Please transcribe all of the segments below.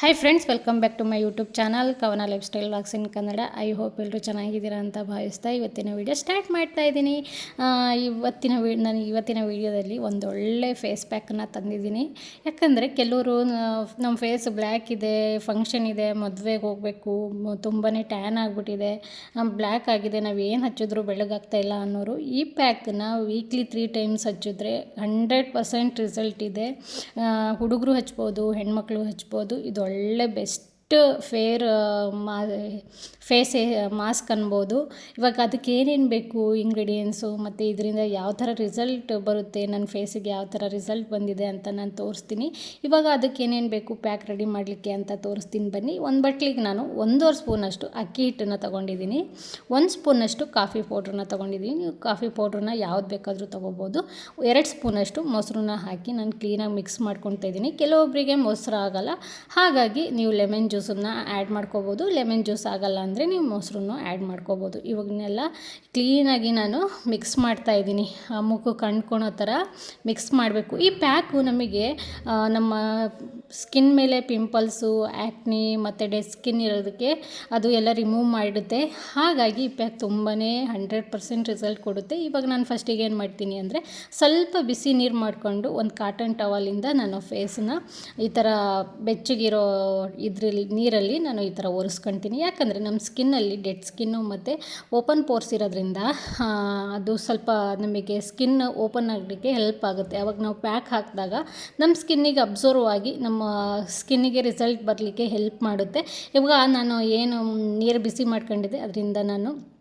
Hi friends welcome back to my YouTube channel Kavana lifestyle walks in Kannada I hope ಎಲ್ಲರೂ ಚೆನ್ನಾಗಿದ್ದೀರಾ ಅಂತ ಭಾವಿಸ್ತಾ ಇವತ್ತಿನ ವೀಡಿಯೋ ಸ್ಟಾರ್ಟ್ ಮಾಡ್ತಾ ಇದ್ದೀನಿ. ಇವತ್ತಿನ ವಿ, ನಾನು ಇವತ್ತಿನ ವೀಡಿಯೋದಲ್ಲಿ ಒಂದೊಳ್ಳೆ ಫೇಸ್ ಪ್ಯಾಕನ್ನು ತಂದಿದ್ದೀನಿ. ಯಾಕಂದರೆ ಕೆಲವರು ನಮ್ಮ ಫೇಸ್ ಬ್ಲ್ಯಾಕ್ ಇದೆ ಫಂಕ್ಷನ್ ಇದೆ, ಮದುವೆಗೆ ಹೋಗಬೇಕು ತುಂಬಾ ಟ್ಯಾನ್ ಆಗಿಬಿಟ್ಟಿದೆ ಬ್ಲ್ಯಾಕ್ ಆಗಿದೆ, ನಾವು ಏನು ಹಚ್ಚಿದ್ರು ಬೆಳಗಾಗ್ತಾ ಇಲ್ಲ ಅನ್ನೋರು ಈ ಪ್ಯಾಕನ್ನ ವೀಕ್ಲಿ ತ್ರೀ ಟೈಮ್ಸ್ ಹಚ್ಚಿದ್ರೆ ಹಂಡ್ರೆಡ್ ಪರ್ಸೆಂಟ್ ರಿಸಲ್ಟ್ ಇದೆ. ಹುಡುಗರು ಹಚ್ಬೋದು, ಹೆಣ್ಮಕ್ಳು ಹಚ್ಬೋದು ಇದು ഉള്ള ബെസ്റ്റ് ಬೆಸ್ಟ್ ಫೇರ್ ಮಾ ಫೇಸ್ ಮಾಸ್ಕ್ ಅನ್ಬೋದು. ಇವಾಗ ಅದಕ್ಕೆ ಏನೇನು ಬೇಕು ಇಂಗ್ರೀಡಿಯೆಂಟ್ಸು ಮತ್ತು ಇದರಿಂದ ಯಾವ ಥರ ರಿಸಲ್ಟ್ ಬರುತ್ತೆ ನನ್ನ ಫೇಸಿಗೆ ಯಾವ ಥರ ರಿಸಲ್ಟ್ ಬಂದಿದೆ ಅಂತ ನಾನು ತೋರಿಸ್ತೀನಿ. ಇವಾಗ ಅದಕ್ಕೆ ಏನೇನು ಬೇಕು ಪ್ಯಾಕ್ ರೆಡಿ ಮಾಡಲಿಕ್ಕೆ ಅಂತ ತೋರಿಸ್ತೀನಿ ಬನ್ನಿ. ಒಂದು ಬಟ್ಲಿಗೆ ನಾನು ಒಂದೂವರೆ ಸ್ಪೂನಷ್ಟು ಅಕ್ಕಿ ಹಿಟ್ಟನ್ನ ತೊಗೊಂಡಿದ್ದೀನಿ. ಒಂದು ಸ್ಪೂನಷ್ಟು ಕಾಫಿ ಪೌಡ್ರನ್ನ ತೊಗೊಂಡಿದ್ದೀನಿ. ನೀವು ಕಾಫಿ ಪೌಡ್ರನ್ನ ಯಾವ್ದು ಬೇಕಾದರೂ ತೊಗೋಬೋದು. ಎರಡು ಸ್ಪೂನಷ್ಟು ಮೊಸರನ್ನ ಹಾಕಿ ನಾನು ಕ್ಲೀನಾಗಿ ಮಿಕ್ಸ್ ಮಾಡ್ಕೊತಾ ಇದ್ದೀನಿ. ಕೆಲವೊಬ್ಬರಿಗೆ ಮೊಸರು ಆಗೋಲ್ಲ. ಹಾಗಾಗಿ ನೀವು ಲೆಮನ್ ಜ್ಯೂಸನ್ನು ಆ್ಯಡ್ ಮಾಡ್ಕೋಬೋದು. ಲೆಮನ್ ಜ್ಯೂಸ್ ಆಗಲ್ಲ ಅಂದರೆ ನೀವು ಮೊಸರನ್ನು ಆ್ಯಡ್ ಮಾಡ್ಕೋಬೋದು. ಇವಾಗನ್ನೆಲ್ಲ ಕ್ಲೀನಾಗಿ ನಾನು ಮಿಕ್ಸ್ ಮಾಡ್ತಾ ಇದ್ದೀನಿ. ಮುಖ ಕಂಡ್ಕೊಳೋ ಥರ ಮಿಕ್ಸ್ ಮಾಡಬೇಕು. ಈ ಪ್ಯಾಕು ನಮಗೆ ನಮ್ಮ ಸ್ಕಿನ್ ಮೇಲೆ ಪಿಂಪಲ್ಸು ಆ್ಯಕ್ನಿ ಮತ್ತು ಡೆಡ್ ಸ್ಕಿನ್ ಇರೋದಕ್ಕೆ ಅದು ಎಲ್ಲ ರಿಮೂವ್ ಮಾಡುತ್ತೆ ಹಾಗಾಗಿ ಈ ಪ್ಯಾಕ್ ತುಂಬಾ ಹಂಡ್ರೆಡ್ ಪರ್ಸೆಂಟ್ ರಿಸಲ್ಟ್ ಕೊಡುತ್ತೆ. ಇವಾಗ ನಾನು ಫಸ್ಟಿಗೆ ಏನು ಮಾಡ್ತೀನಿ ಅಂದರೆ ಸ್ವಲ್ಪ ಬಿಸಿ ನೀರು ಮಾಡಿಕೊಂಡು ಒಂದು ಕಾಟನ್ ಟವಲಿಂದ ನಾನು ಫೇಸನ್ನ ಈ ಥರ ಬೆಚ್ಚಗಿರೋ ಇದರಲ್ಲಿ, ನೀರಲ್ಲಿ ನಾನು ಈ ಥರ ಒರೆಸ್ಕೊತೀನಿ. ಯಾಕಂದರೆ ನಮ್ಮ ಸ್ಕಿನ್ನಲ್ಲಿ ಡೆಡ್ ಸ್ಕಿನ್ನು ಮತ್ತು ಓಪನ್ ಪೋರ್ಸ್ ಇರೋದ್ರಿಂದ ಅದು ಸ್ವಲ್ಪ ನಮಗೆ ಸ್ಕಿನ್ ಓಪನ್ ಆಗಲಿಕ್ಕೆ ಹೆಲ್ಪ್ ಆಗುತ್ತೆ. ಅವಾಗ ನಾವು ಪ್ಯಾಕ್ ಹಾಕಿದಾಗ ನಮ್ಮ ಸ್ಕಿನ್ನಿಗೆ ಅಬ್ಸರ್ವ್ ಆಗಿ ನಮ್ಮ ಸ್ಕಿನ್ನಿಗೆ ರಿಸಲ್ಟ್ ಬರಲಿಕ್ಕೆ ಹೆಲ್ಪ್ ಮಾಡುತ್ತೆ. ಇವಾಗ ನಾನು ಏನು ನೀರು ಬಿಸಿ ಮಾಡ್ಕೊಂಡಿದ್ದೆ ಅದರಿಂದ ನಾನು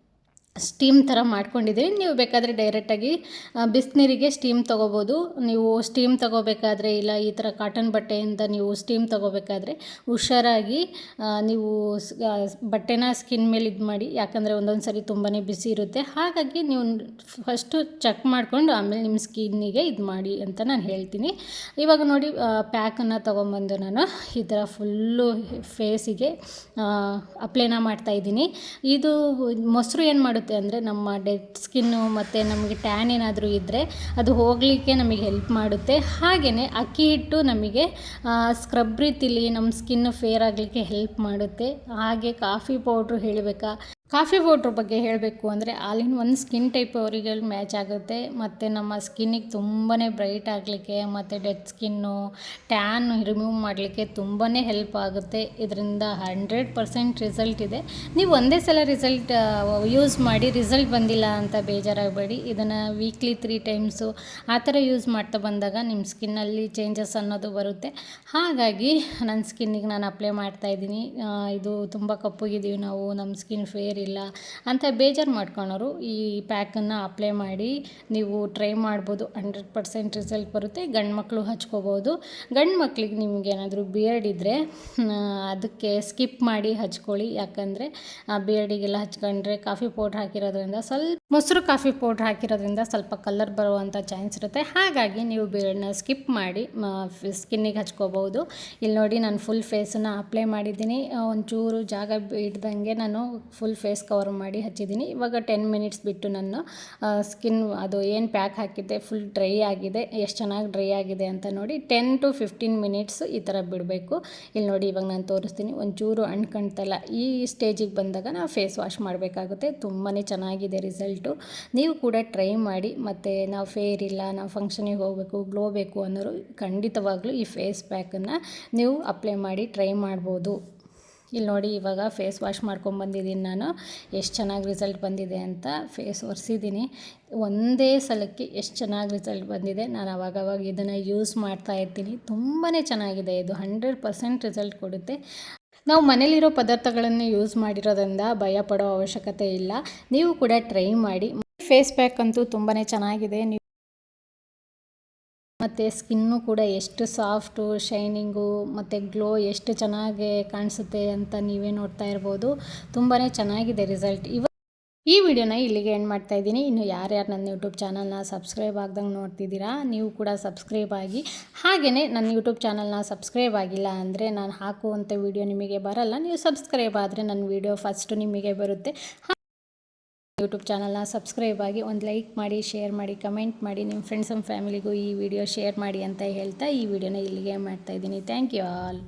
ಸ್ಟೀಮ್ ಥರ ಮಾಡ್ಕೊಂಡಿದ್ದೀನಿ ನೀವು ಬೇಕಾದರೆ ಡೈರೆಕ್ಟಾಗಿ ಬಿಸಿನೀರಿಗೆ ಸ್ಟೀಮ್ ತೊಗೋಬೋದು. ನೀವು ಸ್ಟೀಮ್ ತೊಗೋಬೇಕಾದ್ರೆ ಇಲ್ಲ ಈ ಥರ ಕಾಟನ್ ಬಟ್ಟೆಯಿಂದ ನೀವು ಸ್ಟೀಮ್ ತೊಗೋಬೇಕಾದ್ರೆ ಹುಷಾರಾಗಿ ನೀವು ಬಟ್ಟೆನ ಸ್ಕಿನ್ ಮೇಲೆ ಇದು ಮಾಡಿ, ಯಾಕಂದರೆ ಒಂದೊಂದು ಸರಿ ತುಂಬಾ ಬಿಸಿ ಇರುತ್ತೆ. ಹಾಗಾಗಿ ನೀವು ಫಸ್ಟು ಚೆಕ್ ಮಾಡಿಕೊಂಡು ಆಮೇಲೆ ನಿಮ್ಮ ಸ್ಕಿನ್ನಿಗೆ ಇದು ಮಾಡಿ ಅಂತ ನಾನು ಹೇಳ್ತೀನಿ. ಇವಾಗ ನೋಡಿ ಪ್ಯಾಕನ್ನು ತೊಗೊಂಬಂದು ನಾನು ಈ ಥರ ಫುಲ್ಲು ಫೇಸಿಗೆ ಅಪ್ಲೈನ ಮಾಡ್ತಾಯಿದ್ದೀನಿ ಇದು ಮೊಸರು ಏನು ಮಾಡುತ್ತೆ? ಆಗುತ್ತೆ ಅಂದರೆ ನಮ್ಮ ಡೆಡ್ ಸ್ಕಿನ್ನು ಮತ್ತು ನಮಗೆ ಟ್ಯಾನ್ ಏನಾದರೂ ಇದ್ದರೆ ಅದು ಹೋಗಲಿಕ್ಕೆ ನಮಗೆ ಹೆಲ್ಪ್ ಮಾಡುತ್ತೆ. ಹಾಗೆಯೇ ಅಕ್ಕಿ ಹಿಟ್ಟು ನಮಗೆ ಸ್ಕ್ರಬ್ ರೀತಿಲಿ ನಮ್ಮ ಸ್ಕಿನ್ ಫೇರ್ ಆಗಲಿಕ್ಕೆ ಹೆಲ್ಪ್ ಮಾಡುತ್ತೆ. ಹಾಗೆ ಕಾಫಿ ಪೌಡ್ರು ಹೇಳಬೇಕಾ? ಕಾಫಿ ಪೌಡ್ರ್ ಬಗ್ಗೆ ಹೇಳಬೇಕು ಅಂದರೆ all in one skin type ಅವರಿಗೆ ಮ್ಯಾಚ್ ಆಗುತ್ತೆ. ಮತ್ತು ನಮ್ಮ ಸ್ಕಿನ್ನಿಗೆ ತುಂಬಾ ಬ್ರೈಟ್ ಆಗಲಿಕ್ಕೆ, ಮತ್ತು ಡೆಡ್ ಸ್ಕಿನ್ನು ಟ್ಯಾನ್ ರಿಮೂವ್ ಮಾಡಲಿಕ್ಕೆ ತುಂಬಾ ಹೆಲ್ಪ್ ಆಗುತ್ತೆ. ಇದರಿಂದ ಹಂಡ್ರೆಡ್ ಪರ್ಸೆಂಟ್ ರಿಸಲ್ಟ್ ಇದೆ. ನೀವು ಒಂದೇ ಸಲ ರಿಸಲ್ಟ್ ಯೂಸ್ ಮಾಡಿ ರಿಸಲ್ಟ್ ಬಂದಿಲ್ಲ ಅಂತ ಬೇಜಾರಾಗಬೇಡಿ. ಇದನ್ನು ವೀಕ್ಲಿ ತ್ರೀ ಟೈಮ್ಸು ಆ ಥರ ಯೂಸ್ ಮಾಡ್ತಾ ಬಂದಾಗ ನಿಮ್ಮ ಸ್ಕಿನ್ನಲ್ಲಿ ಚೇಂಜಸ್ ಅನ್ನೋದು ಬರುತ್ತೆ. ಹಾಗಾಗಿ ನನ್ನ ಸ್ಕಿನ್ನಿಗೆ ನಾನು ಅಪ್ಲೈ ಮಾಡ್ತಾಯಿದ್ದೀನಿ ಇದು ತುಂಬ ಕಪ್ಪಗಿದ್ದೀವಿ ನಾವು ನಮ್ಮ ಸ್ಕಿನ್ ಫೇರ್ ಇಲ್ಲ ಅಂತ ಬೇಜಾರು ಮಾಡ್ಕೊಳೋರು ಈ ಪ್ಯಾಕನ್ನು ಅಪ್ಲೈ ಮಾಡಿ ನೀವು ಟ್ರೈ ಮಾಡ್ಬೋದು, ಹಂಡ್ರೆಡ್ ಪರ್ಸೆಂಟ್ ರಿಸಲ್ಟ್ ಬರುತ್ತೆ, ಗಂಡು ಮಕ್ಕಳು ಹಚ್ಕೋಬೋದು. ಗಂಡು ಮಕ್ಳಿಗೆ ನಿಮ್ಗೆ ಏನಾದರೂ ಬಿಯರ್ಡ್ ಇದ್ದರೆ ಅದಕ್ಕೆ ಸ್ಕಿಪ್ ಮಾಡಿ ಹಚ್ಕೊಳ್ಳಿ. ಯಾಕಂದರೆ ಆ ಬಿಯರ್ಡಿಗೆಲ್ಲ ಹಚ್ಕೊಂಡ್ರೆ ಕಾಫಿ ಪೌಡ್ರ್ ಹಾಕಿರೋದ್ರಿಂದ ಸ್ವಲ್ಪ ಮೊಸರು ಕಾಫಿ ಪೌಡ್ರ್ ಹಾಕಿರೋದ್ರಿಂದ ಸ್ವಲ್ಪ ಕಲರ್ ಬರುವಂಥ ಚಾನ್ಸ್ ಇರುತ್ತೆ. ಹಾಗಾಗಿ ನೀವು ಬಿಯರ್ಡ್ನ ಸ್ಕಿಪ್ ಮಾಡಿ ಸ್ಕಿನ್ನಿಗೆ ಹಚ್ಕೋಬೋದು ಇಲ್ಲಿ ನೋಡಿ ನಾನು ಫುಲ್ ಫೇಸನ್ನು ಅಪ್ಲೈ ಮಾಡಿದ್ದೀನಿ. ಒಂಚೂರು ಜಾಗ ಬಿಡ್ದಂಗೆ ನಾನು ಫುಲ್ ಫೇಸ್ ಕವರ್ ಮಾಡಿ ಹಚ್ಚಿದ್ದೀನಿ. ಇವಾಗ ಟೆನ್ ಮಿನಿಟ್ಸ್ ಬಿಟ್ಟು ನಾನು ಸ್ಕಿನ್ ಅದು ಏನು ಪ್ಯಾಕ್ ಹಾಕಿದ್ದೆ ಫುಲ್ ಡ್ರೈ ಆಗಿದೆ, ಎಷ್ಟು ಚೆನ್ನಾಗಿ ಡ್ರೈ ಆಗಿದೆ ಅಂತ ನೋಡಿ ಟೆನ್ ಟು ಫಿಫ್ಟೀನ್ ಮಿನಿಟ್ಸ್ ಈ ಥರ ಬಿಡಬೇಕು. ಇಲ್ಲಿ ನೋಡಿ ಇವಾಗ ನಾನು ತೋರಿಸ್ತೀನಿ. ಒಂಚೂರು ಅಣ್ಕಂತಲ್ಲ ಈ ಸ್ಟೇಜಿಗೆ ಬಂದಾಗ ನಾವು ಫೇಸ್ ವಾಶ್ ಮಾಡಬೇಕಾಗುತ್ತೆ. ತುಂಬಾ ಚೆನ್ನಾಗಿದೆ ರಿಸಲ್ಟು ನೀವು ಕೂಡ ಟ್ರೈ ಮಾಡಿ ಮತ್ತು ನಾವು ಫೇರ್ ಇಲ್ಲ, ನಾವು ಫಂಕ್ಷನಿಗೆ ಹೋಗಬೇಕು ಗ್ಲೋ ಬೇಕು ಅನ್ನೋರು ಖಂಡಿತವಾಗ್ಲೂ ಈ ಫೇಸ್ ಪ್ಯಾಕನ್ನು ನೀವು ಅಪ್ಲೈ ಮಾಡಿ ಟ್ರೈ ಮಾಡ್ಬೋದು. ಇಲ್ಲಿ ನೋಡಿ ಇವಾಗ ಫೇಸ್ ವಾಶ್ ಮಾಡ್ಕೊಂಬಂದಿದ್ದೀನಿ ನಾನು. ಎಷ್ಟು ಚೆನ್ನಾಗಿ ರಿಸಲ್ಟ್ ಬಂದಿದೆ ಅಂತ ಫೇಸ್ ಒರೆಸಿದ್ದೀನಿ ಒಂದೇ ಸಲಕ್ಕೆ ಎಷ್ಟು ಚೆನ್ನಾಗಿ ರಿಸಲ್ಟ್ ಬಂದಿದೆ. ನಾನು ಅವಾಗವಾಗ ಇದನ್ನು ಯೂಸ್ ಮಾಡ್ತಾ ಇರ್ತೀನಿ. ತುಂಬಾ ಚೆನ್ನಾಗಿದೆ. ಇದು ಹಂಡ್ರೆಡ್ ಪರ್ಸೆಂಟ್ ರಿಸಲ್ಟ್ ಕೊಡುತ್ತೆ. ನಾವು ಮನೇಲಿರೋ ಪದಾರ್ಥಗಳನ್ನು ಯೂಸ್ ಮಾಡಿರೋದ್ರಿಂದ ಭಯ ಪಡೋ ಅವಶ್ಯಕತೆ ಇಲ್ಲ. ನೀವು ಕೂಡ ಟ್ರೈ ಮಾಡಿ. ಫೇಸ್ ಪ್ಯಾಕ್ ಅಂತೂ ತುಂಬಾ ಚೆನ್ನಾಗಿದೆ. ನೀವು ಮತ್ತು ಸ್ಕಿನ್ನು ಕೂಡ ಎಷ್ಟು ಸಾಫ್ಟು ಶೈನಿಂಗು ಮತ್ತು ಗ್ಲೋ ಎಷ್ಟು ಚೆನ್ನಾಗಿ ಕಾಣಿಸುತ್ತೆ ಅಂತ ನೀವೇ ನೋಡ್ತಾ ಇರ್ಬೋದು. ತುಂಬಾ ಚೆನ್ನಾಗಿದೆ ರಿಸಲ್ಟ್ ಇವ ಈ ವಿಡಿಯೋನ ಇಲ್ಲಿಗೆ ಎಂಡ್ ಮಾಡ್ತಾ ಇದ್ದೀನಿ. ಇನ್ನು ಯಾರ್ಯಾರು ನನ್ನ ಯೂಟ್ಯೂಬ್ ಚಾನಲ್ನ ಸಬ್ಸ್ಕ್ರೈಬ್ ಆಗ್ದಂಗೆ ನೋಡ್ತಿದ್ದೀರಾ, ನೀವು ಕೂಡ ಸಬ್ಸ್ಕ್ರೈಬ್ ಆಗಿ. ಹಾಗೆಯೇ ನನ್ನ ಯೂಟ್ಯೂಬ್ ಚಾನಲ್ನ ಸಬ್ಸ್ಕ್ರೈಬ್ ಆಗಿಲ್ಲ ಅಂದರೆ ನಾನು ಹಾಕುವಂಥ ವಿಡಿಯೋ ನಿಮಗೆ ಬರಲ್ಲ. ನೀವು ಸಬ್ಸ್ಕ್ರೈಬ್ ಆದರೆ ನನ್ನ ವಿಡಿಯೋ ಫಸ್ಟು ನಿಮಗೆ ಬರುತ್ತೆ. ಯೂಟ್ಯೂಬ್ ಚಾನಲ್ನ ಸಬ್ಸ್ಕ್ರೈಬ್ ಆಗಿ ಒಂದು ಲೈಕ್ ಮಾಡಿ ಶೇರ್ ಮಾಡಿ ಕಮೆಂಟ್ ಮಾಡಿ ನಿಮ್ಮ ಫ್ರೆಂಡ್ಸ್ ಆ್ಯಂಡ್ ಫ್ಯಾಮಿಲಿಗೂ ಈ ವಿಡಿಯೋ ಶೇರ್ ಮಾಡಿ ಅಂತ ಹೇಳ್ತಾ ಈ ವಿಡಿಯೋನ ಇಲ್ಲಿಗೆ ಮಾಡ್ತಾಯಿದ್ದೀನಿ ಥ್ಯಾಂಕ್ ಯು ಆಲ್